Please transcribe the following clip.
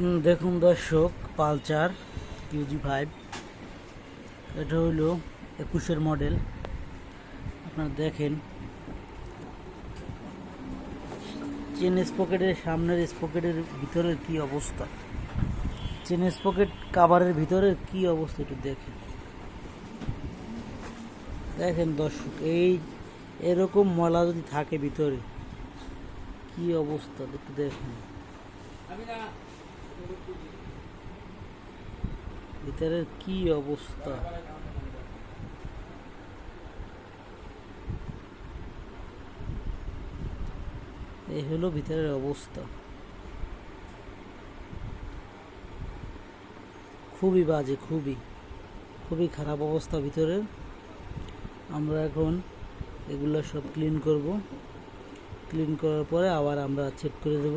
দেখুন দর্শক Pulsar কিউজি five এটা হলো একুশের মডেল আপনারা দেখেন। চেন স্পকেটের সামনের স্পকেটের ভিতরের কি অবস্থা? চেন স্পকেট কাভারের ভিতরের কি অবস্থা একটু দেখেন। দেখেন দর্শক, এই এরকম ময়লা যদি থাকে ভিতরে, কি অবস্থা? একটু দেখেন। ভিতরের কি অবস্থা? এই হলো ভিতরের অবস্থা। খুবই বাজে, খুবই। খুবই খারাপ অবস্থা ভিতরে। আমরা এখন এগুলো সব ক্লিন করব। ক্লিন করার পরে আবার আমরা চেক করে দেব।